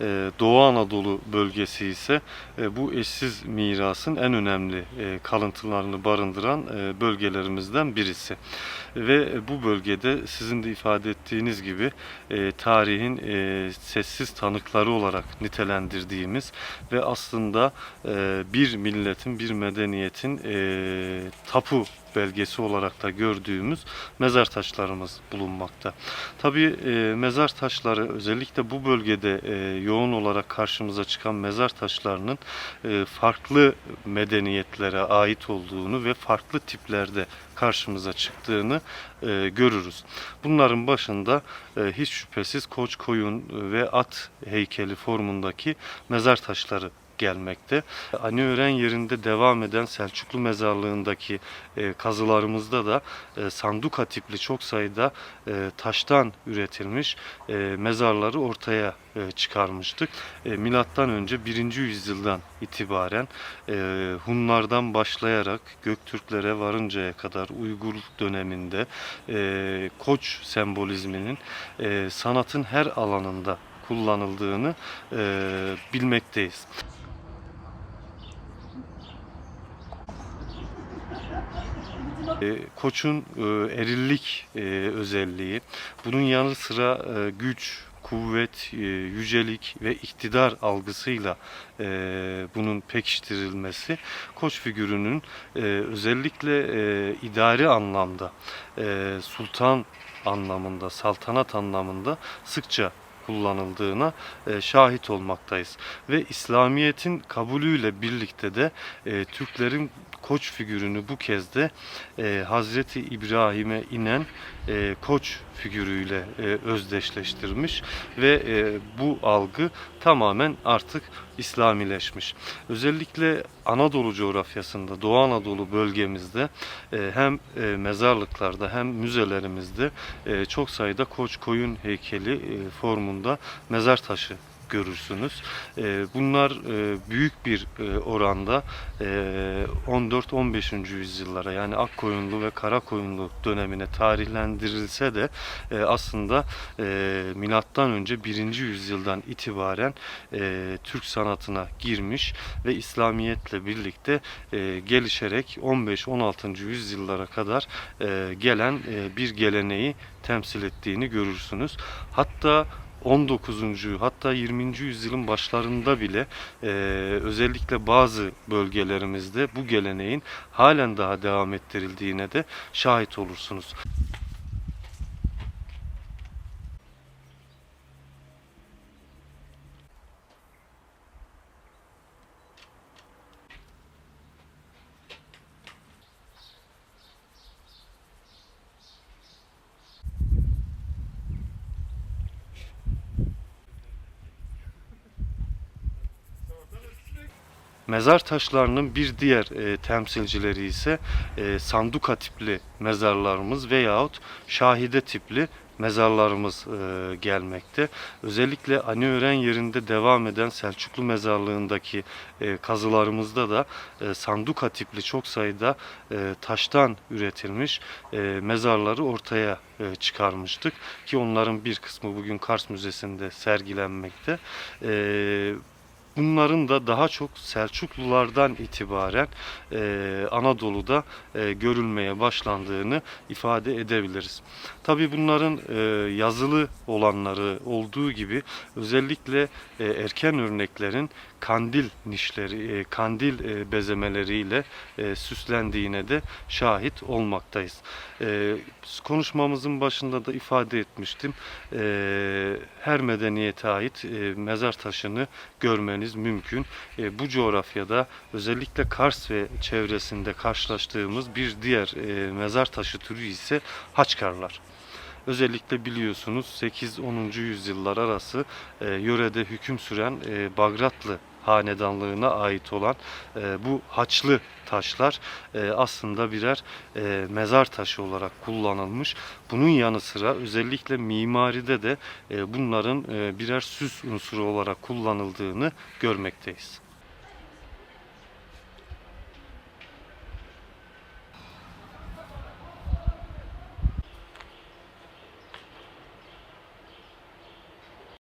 E, Doğu Anadolu bölgesi ise e, bu eşsiz mirasın en önemli e, kalıntılarını barındıran bölgelerimizden birisi. Ve bu bölgede sizin de ifade ettiğiniz gibi tarihin sessiz tanıkları olarak nitelendirdiğimiz ve aslında bir milletin, bir medeniyetin tapu belgesi olarak da gördüğümüz mezar taşlarımız bulunmakta. Tabii e, mezar taşları özellikle bu bölgede e, yoğun olarak karşımıza çıkan mezar taşlarının e, farklı medeniyetlere ait olduğunu ve farklı tiplerde karşımıza çıktığını e, görürüz. Bunların başında e, hiç şüphesiz koç, koyun ve at heykeli formundaki mezar taşları gelmekte. Aniören yerinde devam eden Selçuklu mezarlığındaki e, kazılarımızda da e, sanduka tipli çok sayıda e, taştan üretilmiş mezarları ortaya çıkarmıştık. Milattan önce 1. yüzyıldan itibaren Hunlardan başlayarak Göktürklere varıncaya kadar Uygur döneminde koç sembolizminin sanatın her alanında kullanıldığını bilmekteyiz. Koç'un e, erillik e, özelliği, bunun yanı sıra e, güç, kuvvet, e, yücelik ve iktidar algısıyla e, bunun pekiştirilmesi Koç figürünün e, özellikle e, idari anlamda, e, sultan anlamında, saltanat anlamında sıkça kullanıldığına e, şahit olmaktayız. Ve İslamiyet'in kabulüyle birlikte de e, Türklerin koç figürünü bu kez de e, Hazreti İbrahim'e inen e, koç figürüyle e, özdeşleştirmiş ve e, bu algı tamamen artık İslamileşmiş. Özellikle Anadolu coğrafyasında, Doğu Anadolu bölgemizde e, hem e, mezarlıklarda hem müzelerimizde e, çok sayıda koç koyun heykeli e, formunda mezar taşı görürsünüz. E, Bunlar e, büyük bir e, oranda e, 14-15. yüzyıllara yani Akkoyunlu ve Karakoyunlu dönemine tarihlendirilse de e, aslında e, milattan önce 1. yüzyıldan itibaren e, Türk sanatına girmiş ve İslamiyetle birlikte e, gelişerek 15-16. yüzyıllara kadar e, gelen e, bir geleneği temsil ettiğini görürsünüz. Hatta 19. hatta 20. yüzyılın başlarında bile e, özellikle bazı bölgelerimizde bu geleneğin halen daha devam ettirildiğine de şahit olursunuz. Mezar taşlarının bir diğer e, temsilcileri ise e, sanduka tipli mezarlarımız veyahut şahide tipli mezarlarımız e, gelmekte. Özellikle Aniören yerinde devam eden Selçuklu mezarlığındaki e, kazılarımızda da e, sanduka tipli çok sayıda e, taştan üretilmiş e, mezarları ortaya e, çıkarmıştık ki onların bir kısmı bugün Kars Müzesi'nde sergilenmekte. E, Bunların da daha çok Selçuklulardan itibaren e, Anadolu'da e, görülmeye başlandığını ifade edebiliriz. Tabii bunların e, yazılı olanları olduğu gibi özellikle e, erken örneklerin kandil nişleri, e, kandil e, bezemeleriyle e, süslendiğine de şahit olmaktayız. E, konuşmamızın başında da ifade etmiştim. E, her medeniyete ait e, mezar taşını görmeniz mümkün. E, bu coğrafyada özellikle Kars ve çevresinde karşılaştığımız bir diğer e, mezar taşı türü ise Haçkarlar. Özellikle biliyorsunuz 8-10. yüzyıllar arası e, yörede hüküm süren e, Bagratlı hanedanlığına ait olan e, bu haçlı taşlar e, aslında birer e, mezar taşı olarak kullanılmış. Bunun yanı sıra özellikle mimaride de e, bunların e, birer süs unsuru olarak kullanıldığını görmekteyiz.